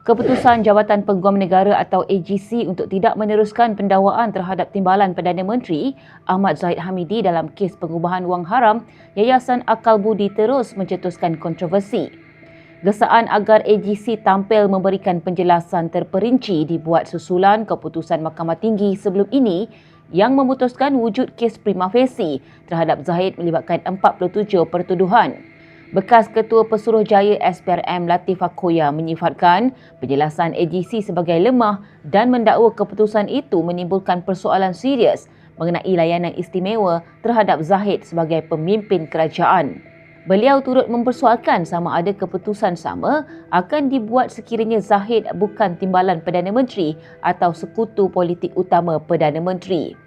Keputusan Jabatan Peguam Negara atau AGC untuk tidak meneruskan pendakwaan terhadap Timbalan Perdana Menteri Ahmad Zahid Hamidi dalam kes pengubahan wang haram, Yayasan Akal Budi terus mencetuskan kontroversi. Gesaan agar AGC tampil memberikan penjelasan terperinci dibuat susulan keputusan Mahkamah Tinggi sebelum ini yang memutuskan wujud kes prima facie terhadap Zahid melibatkan 47 pertuduhan. Bekas Ketua Pesuruhjaya SPRM Latif Akoya menyifatkan penjelasan AGC sebagai lemah dan mendakwa keputusan itu menimbulkan persoalan serius mengenai layanan istimewa terhadap Zahid sebagai pemimpin kerajaan. Beliau turut mempersoalkan sama ada keputusan sama akan dibuat sekiranya Zahid bukan timbalan Perdana Menteri atau sekutu politik utama Perdana Menteri.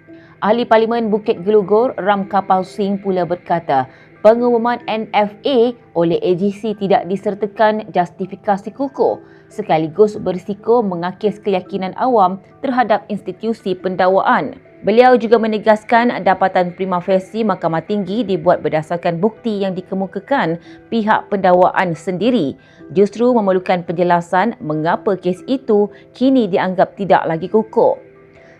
Ahli Parlimen Bukit Gelugor Ram Kapal Singh pula berkata pengumuman NFA oleh AGC tidak disertakan justifikasi kukuh sekaligus berisiko mengakis keyakinan awam terhadap institusi pendakwaan. Beliau juga menegaskan dapatan prima facie Mahkamah Tinggi dibuat berdasarkan bukti yang dikemukakan pihak pendakwaan sendiri justru memerlukan penjelasan mengapa kes itu kini dianggap tidak lagi kukuh.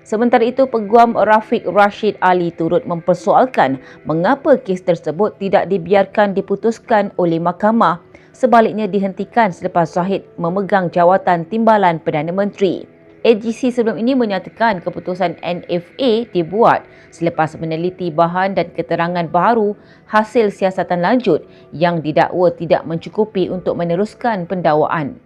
Sementara itu, Peguam Rafiq Rashid Ali turut mempersoalkan mengapa kes tersebut tidak dibiarkan diputuskan oleh mahkamah sebaliknya dihentikan selepas Zahid memegang jawatan timbalan Perdana Menteri. AGC sebelum ini menyatakan keputusan NFA dibuat selepas meneliti bahan dan keterangan baru hasil siasatan lanjut yang didakwa tidak mencukupi untuk meneruskan pendakwaan.